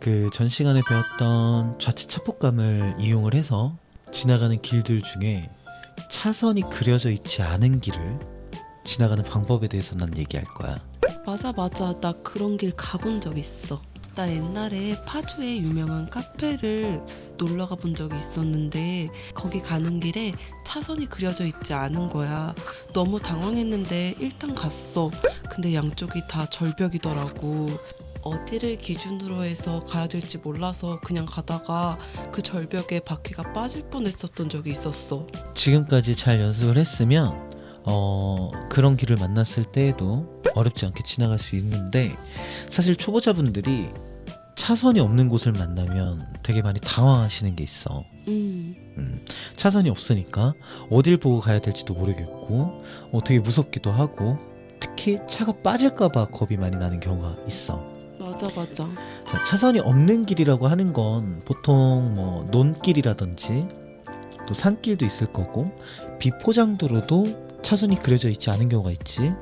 그 전 시간에 배웠던 좌측 차폭감을 이용을 해서 지나가는 길들 중에 차선이 그려져 있지 않은 길을 지나가는 방법에 대해서 난 얘기할 거야. 맞아 맞아. 나 그런 길 가본 적 있어. 나 옛날에 파주에 유명한 카페를 놀러 가본 적이 있었는데 거기 가는 길에 차선이 그려져 있지 않은 거야. 너무 당황했는데 일단 갔어. 근데 양쪽이 다 절벽이더라고 어디를 기준으로 해서 가야 될지 몰라서 그냥 가다가 그 절벽에 바퀴가 빠질 뻔했었던 적이 있었어 지금까지 잘 연습을 했으면 어, 그런 길을 만났을 때에도 어렵지 않게 지나갈 수 있는데 사실 초보자분들이 차선이 없는 곳을 만나면 되게 많이 당황하시는 게 있어. 음 차선이 없으니까 어딜 보고 가야 될지도 모르겠고 어, 되게 무섭기도 하고 특히 차가 빠질까봐 겁이 많이 나는 경우가 있어. 맞아 맞아 자, 차선이 없는 길이라고 하는 건 보통 뭐 논길이라든지 또 산길도 있을 거고 비포장도로도 차선이 그려져 있지 않은 경우가 있지.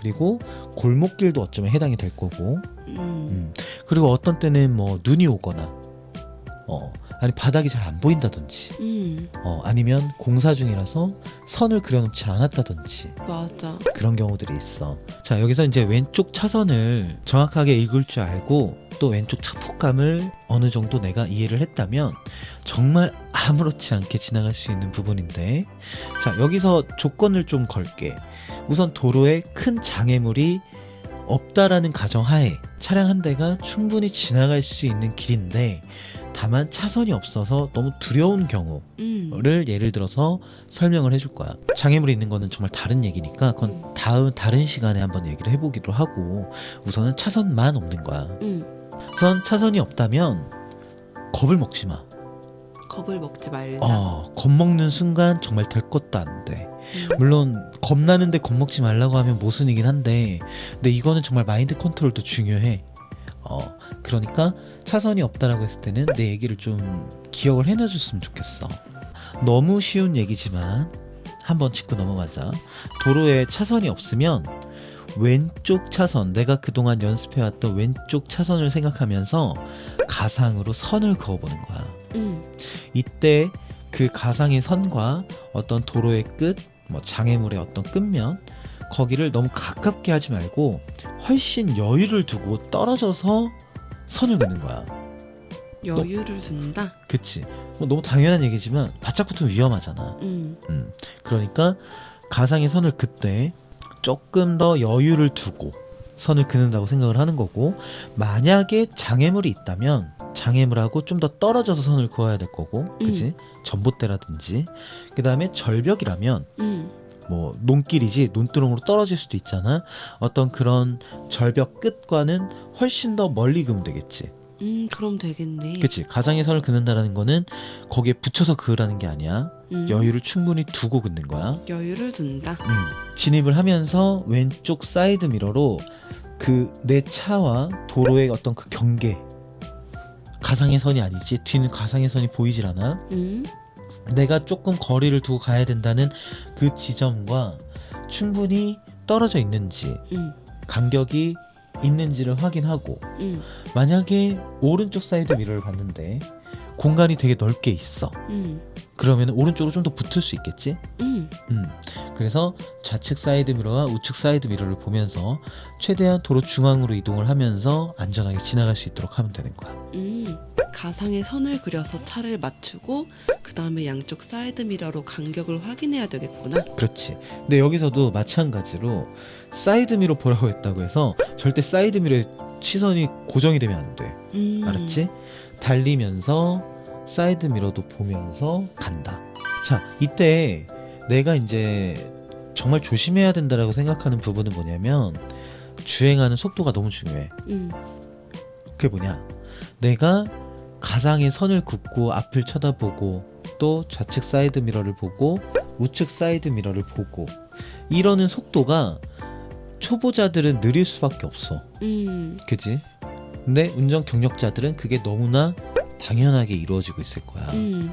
그리고 골목길도 어쩌면 해당이 될 거고. 음 음. 그리고 어떤 때는 뭐 눈이 오거나 어 아니 바닥이 잘 안 보인다든지 음, 어 아니면 공사 중이라서 선을 그려놓지 않았다든지 맞아 그런 경우들이 있어. 자, 여기서 이제 왼쪽 차선을 정확하게 읽을 줄 알고 또 왼쪽 차폭감을 어느 정도 내가 이해를 했다면 정말 아무렇지 않게 지나갈 수 있는 부분인데 자, 여기서 조건을 좀 걸게. 우선 도로에 큰 장애물이 없다라는 가정하에 차량 한 대가 충분히 지나갈 수 있는 길인데 다만 차선이 없어서 너무 두려운 경우 음. 를 예를 들어서 설명을 해줄 거야. 장애물이 있는 거는 정말 다른 얘기니까 그건 다음 다른 시간에 한번 얘기를 해보기로 하고 우선은 차선만 없는 거야. 음, 우선 차선이 없다면 겁을 먹지 마. 겁을 먹지 말자. 어, 겁 먹는 순간 정말 될 것도 안 돼. 음. 물론 겁나는데 겁먹지 말라고 하면 모순이긴 한데 근데 이거는 정말 마인드 컨트롤도 중요해. 어, 그러니까 차선이 없다라고 했을 때는 내 얘기를 좀 기억을 해놔줬으면 좋겠어. 너무 쉬운 얘기지만 한번 짚고 넘어가자. 도로에 차선이 없으면 왼쪽 차선, 내가 그동안 연습해왔던 왼쪽 차선을 생각하면서 가상으로 선을 그어보는 거야. 음, 이때 그 가상의 선과 어떤 도로의 끝, 뭐 장애물의 어떤 끝면 거기를 너무 가깝게 하지 말고 훨씬 여유를 두고 떨어져서 선을 그는 거야. 여유를 둔다. 그치? 뭐 너무 당연한 얘기지만 바짝 붙으면 위험하잖아. 음, 음. 그러니까 가상의 선을 그때 조금 더 여유를 두고 선을 그는다고 생각을 하는 거고 만약에 장애물이 있다면 장애물하고 좀 더 떨어져서 선을 그어야 될 거고 그치 전봇대라든지 그 다음에 절벽이라면 음, 뭐 논길이지 논두렁으로 떨어질 수도 있잖아. 어떤 그런 절벽 끝과는 훨씬 더 멀리 그으면 되겠지. 음, 그럼 되겠네. 그치? 가상의 선을 그는다라는 거는 거기에 붙여서 그으라는 게 아니야. 음, 여유를 충분히 두고 긋는 거야. 여유를 둔다. 음, 진입을 하면서 왼쪽 사이드 미러로 그 내 차와 도로의 어떤 그 경계. 가상의 선이 아니지. 뒤는 가상의 선이 보이질 않아. 음, 내가 조금 거리를 두고 가야 된다는 그 지점과 충분히 떨어져 있는지 음, 간격이 있는지를 확인하고 음, 만약에 오른쪽 사이드 미러를 봤는데 공간이 되게 넓게 있어. 음, 그러면 오른쪽으로 좀 더 붙을 수 있겠지? 음, 음, 그래서 좌측 사이드 미러와 우측 사이드 미러를 보면서 최대한 도로 중앙으로 이동을 하면서 안전하게 지나갈 수 있도록 하면 되는 거야. 음. 가상의 선을 그려서 차를 맞추고 그 다음에 양쪽 사이드 미러로 간격을 확인해야 되겠구나. 그렇지. 근데 여기서도 마찬가지로 사이드 미러 보라고 했다고 해서 절대 사이드 미러에 시선이 고정이 되면 안 돼. 음, 알았지? 달리면서 사이드 미러도 보면서 간다. 자, 이때 내가 이제 정말 조심해야 된다라고 생각하는 부분은 뭐냐면 주행하는 속도가 너무 중요해. 음, 그게 뭐냐? 내가 가상의 선을 긋고 앞을 쳐다보고 또 좌측 사이드 미러를 보고 우측 사이드 미러를 보고 이러는 속도가 초보자들은 느릴 수밖에 없어. 음, 그지? 근데 운전 경력자들은 그게 너무나 당연하게 이루어지고 있을 거야. 음,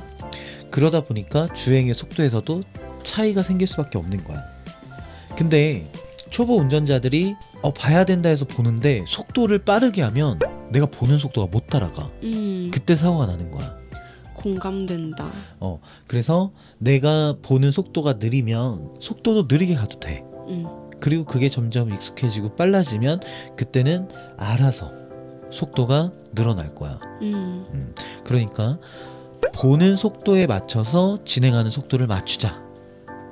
그러다 보니까 주행의 속도에서도 차이가 생길 수밖에 없는 거야. 근데 초보 운전자들이 어 봐야 된다 해서 보는데 속도를 빠르게 하면 내가 보는 속도가 못 따라가. 음, 그때 사고가 나는 거야. 공감된다. 어, 그래서 내가 보는 속도가 느리면 속도도 느리게 가도 돼. 음, 그리고 그게 점점 익숙해지고 빨라지면 그때는 알아서 속도가 늘어날 거야. 음, 그러니까 보는 속도에 맞춰서 진행하는 속도를 맞추자.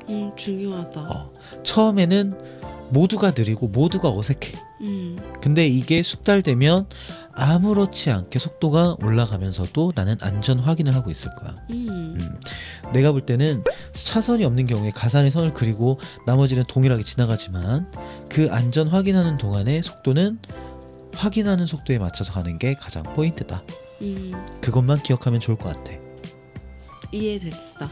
음, 중요하다. 어, 처음에는 모두가 느리고 모두가 어색해. 음, 근데 이게 숙달되면 아무렇지 않게 속도가 올라가면서도 나는 안전 확인을 하고 있을 거야. 음, 음. 내가 볼 때는 차선이 없는 경우에 가산의 선을 그리고 나머지는 동일하게 지나가지만 그 안전 확인하는 동안의 속도는 확인하는 속도에 맞춰서 가는 게 가장 포인트다. 음, 그것만 기억하면 좋을 것 같아. 이해됐어.